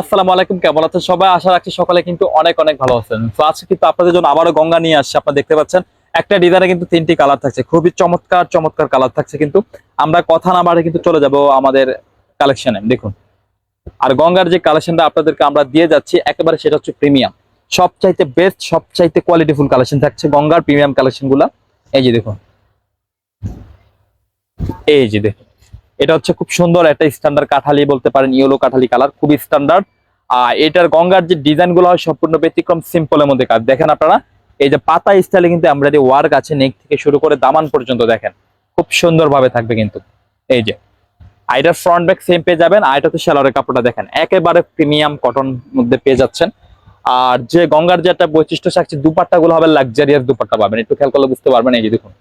আসসালামু আলাইকুম, কেমন আছেন সবাই? আশা রাখছি সকালে কিন্তু অনেক অনেক ভালো আছেন। তো আজকে কিন্তু আপনাদের জন্য আবারও গঙ্গা নিয়ে আসছে, আপনারা দেখতে পাচ্ছেন, একটা ডিজাইনে কিন্তু তিনটি কালার থাকছে। খুবই চমৎকার চমৎকার কালার থাকছে কিন্তু। আমরা কথা না বাড়ে কিন্তু চলে যাব আমাদের কালেকশনে, দেখুন। আর গঙ্গার যে কালেকশনটা আপনাদেরকে আমরা দিয়ে যাচ্ছি, একেবারে সেটা হচ্ছে প্রিমিয়াম। সবচাইতে বেস্ট সবচাইতে কোয়ালিটিফুল কালেকশন থাকছে গঙ্গার প্রিমিয়াম কালেকশনগুলা। এই যে দেখুন। এই যে দেখুন। এটা হচ্ছে খুব সুন্দর একটা স্ট্যান্ডার্ড কাঠালি বলতে পারেন ইয়েলো কাঠালি কালার খুবই স্ট্যান্ডার্ড আর এটার গঙ্গার যে ডিজাইনগুলো হয় সম্পূর্ণ ব্যতিক্রম সিম্পলের মধ্যে কাজ দেখেন আপনারা, এই যে পাতা স্টাইলে কিন্তু এমব্রয়ডারি ওয়ার্ক আছে নেক থেকে শুরু করে দামান পর্যন্ত, দেখেন। খুব সুন্দর ভাবে থাকবে কিন্তু। এই যে আইটার ফ্রন্ট ব্যাক সেম পেয়ে যাবেন আইটাতে সেলারের কাপড়টা দেখেন, একেবারে প্রিমিয়াম কটন মধ্যে পেয়ে যাচ্ছেন। আর যে গঙ্গার যে একটা বৈশিষ্ট্য থাকছে দুপাট্টা গুলো হবে লাক্সারিয়াস দুপাট্টা পাবেন। একটু খেয়াল করলে বুঝতে পারবেন, এই যে দেখুন।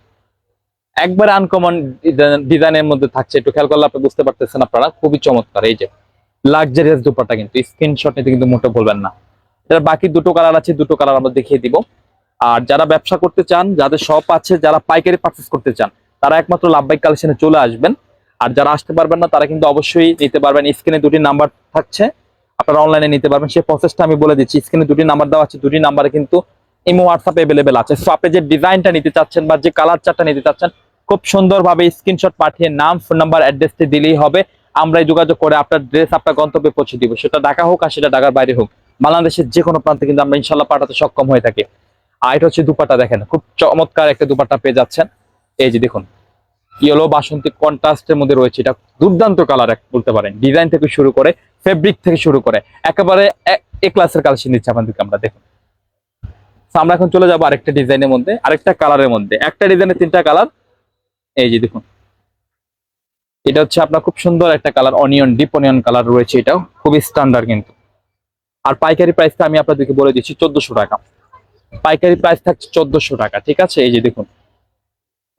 একবারে আনকমন ডিজাইনের মধ্যে থাকছে। একটু খেয়াল করলে আপনি বুঝতে পারতেছেন আপনারা। খুবই চমৎকার। এই যে লাক্সারিয়াস দুপাট্টা কিন্তু। স্ক্রিনশট নিতে কিন্তু মোটে বলবেন না। এর বাকি দুটো কালার আছে, দুটো কালার আমরা দেখিয়ে দিব। আর যারা ব্যবসা করতে চান, যাদের শপ আছে, যারা পাইকারি পারচেস করতে চান, তারা একমাত্র লাভবাইক কালেকশনে চলে আসবেন। আর যারা আসতে পারবেন না, তারা কিন্তু অবশ্যই নিতে পারবেন। স্ক্রিনে দুটি নাম্বার থাকছে। আপনারা অনলাইনে নিতে পারবেন। সেই প্রসেসটা আমি বলে দিচ্ছি। স্ক্রিনে দুটি নাম্বার দেওয়া আছে। দুটি নাম্বারে কিন্তু ইমো হোয়াটসঅ্যাপ এভেলেবেল আছে। সো আপনি যে ডিজাইনটা নিতে চাচ্ছেন বা যে কালার চারটা নিতে চাচ্ছেন খুব সুন্দরভাবে স্ক্রিনশট পাঠিয়ে নাম ফোন নাম্বার অ্যাড্রেসটি দিলেই হবে। আমরাই যোগাযোগ করে আপনার ড্রেস আপনার গন্তব্যে পৌঁছে দিব। সেটা ঢাকা হোক আর সেটা ঢাকার বাইরে হোক। বাংলাদেশের যে কোনো প্রান্তে কিন্তু আমরা ইনশাল্লাহ পাঠাতে সক্ষম হয়ে থাকি। আর এটা হচ্ছে দুপাটা দেখেন, খুব চমৎকার একটা দুপাট্টা পেয়ে যাচ্ছেন। এই যে দেখুন ইয়েলো বাসন্তী কন্ট্রাস্টের মধ্যে রয়েছে। এটা দুর্দান্ত কালার এক বলতে পারেন। ডিজাইন থেকে শুরু করে ফেব্রিক থেকে শুরু করে, একেবারে এ ক্লাসের কালেকশন দিচ্ছে আপনাদেরকে আমরা, দেখুন। আমরা এখন চলে যাব আরেকটা ডিজাইনের মধ্যে, আরেকটা কালারের মধ্যে। একটা ডিজাইনের তিনটা কালার এই যে দেখুন। এটা হচ্ছে আপনার খুব সুন্দর একটা colour, onion, deep onion colour রয়েছে এটাও, খুবই স্ট্যান্ডার্ড কিন্তু। আর পাইকারি প্রাইসটা আমি আপনাদেরকে বলে দিচ্ছি চোদ্দশো টাকা। পাইকারি প্রাইস থাকছে চোদ্দশো টাকা, ঠিক আছে? এই যে দেখুন।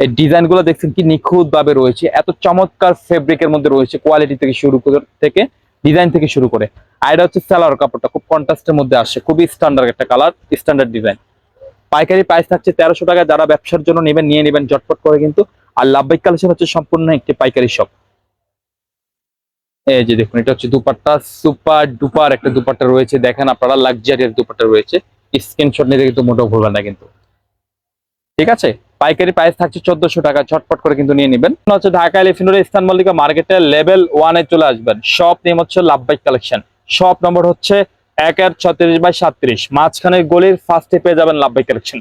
এই ডিজাইনগুলো দেখছেন কি নিখুঁত ভাবে রয়েছে, এত চমৎকার ফেব্রিকের মধ্যে রয়েছে কোয়ালিটি থেকে শুরু করে, থেকে ডিজাইন থেকে শুরু করে। আর এটা হচ্ছে স্যালার কাপড়টা, খুব কন্ট্রাস্টের মধ্যে আসে খুবই স্ট্যান্ডার্ড একটা কালার স্ট্যান্ডার্ড ডিজাইন পাইকারি প্রাইস থাকছে তেরোশো টাকা। যারা ব্যবসার জন্য নেবেন, নিয়ে নেবেন জটপট করে কিন্তু। আর লাভবাইক কালেকশন হচ্ছে সম্পূর্ণ একটি পাইকারি শপ এই যে দেখুন, এটা হচ্ছে দুপাট্টা, সুপার ডুপার একটা দুপাট্টা রয়েছে। দেখেন আপনারা লাক্সারিয়াস দুপাট্টা রয়েছে। স্ক্রিনশট নিতে কিন্তু মোটেও ভুলবেন না কিন্তু। ঠিক আছে? পাইকারি প্রাইস থাকছে চোদ্দশো টাকা। ছটপট করে কিন্তু নিয়ে নেবেন। হচ্ছে ঢাকা এলিফিনোর ইস্তান মল্লিকা মার্কেটের লেভেল ওয়ানে চলে আসবেন। শপ নেম হচ্ছে লাভবাইক কালেকশন। শপ নম্বর হচ্ছে এক আর ছত্রিশ বাই সাত্রিশ। মাঝখানের গলির ফার্স্টে পেয়ে যাবেন লাভবাই কালেকশন